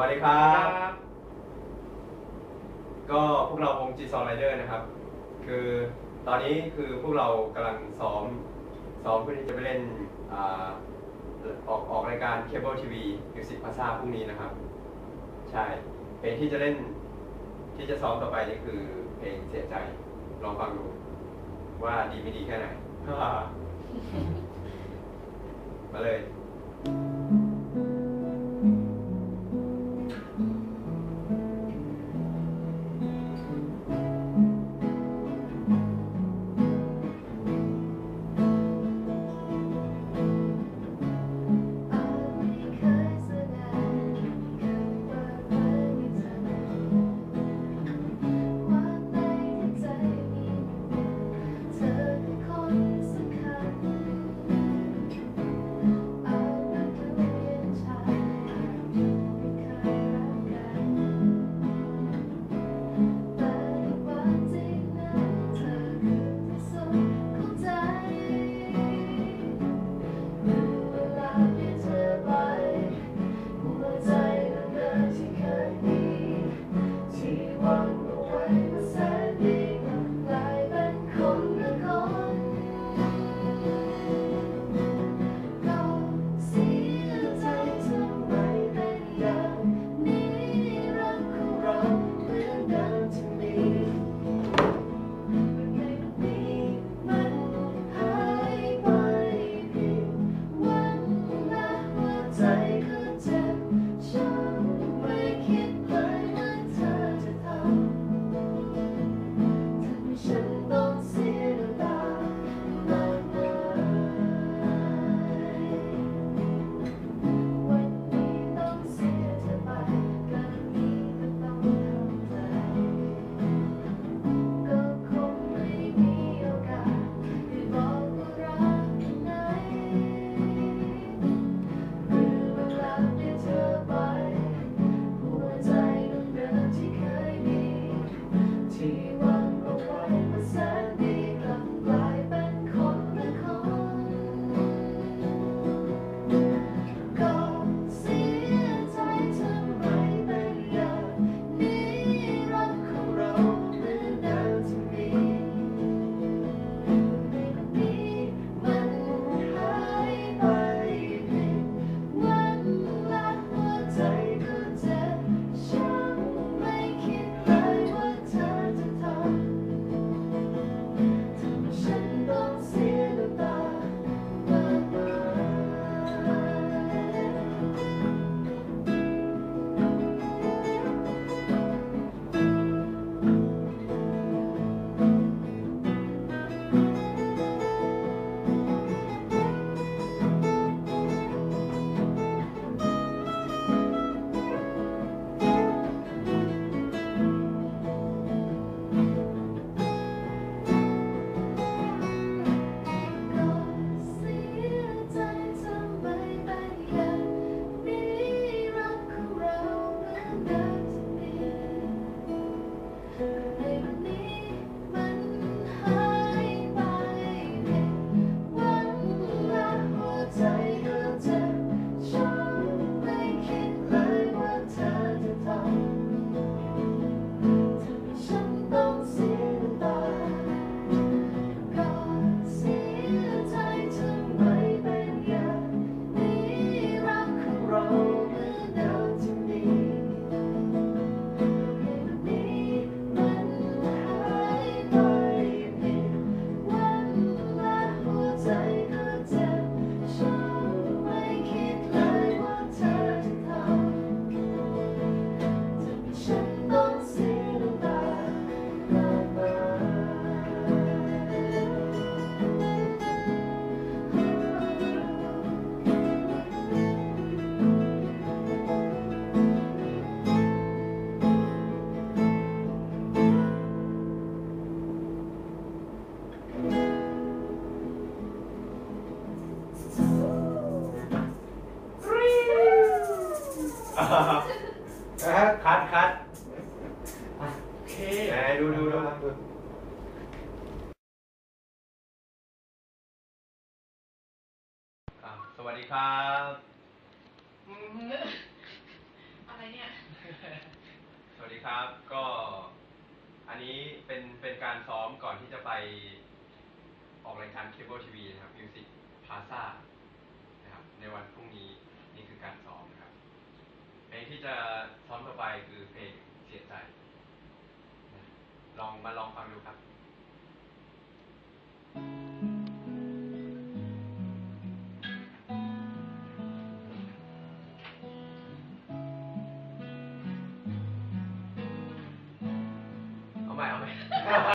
วัสดีครับ ก็พวกเราวงจีซอนไรเดอร์นะครับ คือตอนนี้คือพวกเรากำลังซ้อมซ้อมเพื่อที่จะไปเล่นออกออกรายการเคเบิลทีวีมิวสิกพาซาพรุ่งนี้นะครับ ใช่เพลงที่จะเล่นที่จะซ้อมต่อไปนี่คือเพลงเสียใจลองฟังดูว่าดีไม่ดีแค่ไหน มาเลย นะฮะคัดคัดโอเคไหนดูดูดูดูสวัสดีครับอะไรเนี่ย สวัสดีครับ ก็ อันนี้เป็นเป็นการซ้อมก่อนที่จะไปออกรายการเคเบิลทีวีนะครับ Music Plaza นะครับในวันพรุ่งนี้นี่คือการซ้อม เพลงที่จะซ้อมต่อไปคือเพลงเสียใจ ลองมาลองฟังดูครับ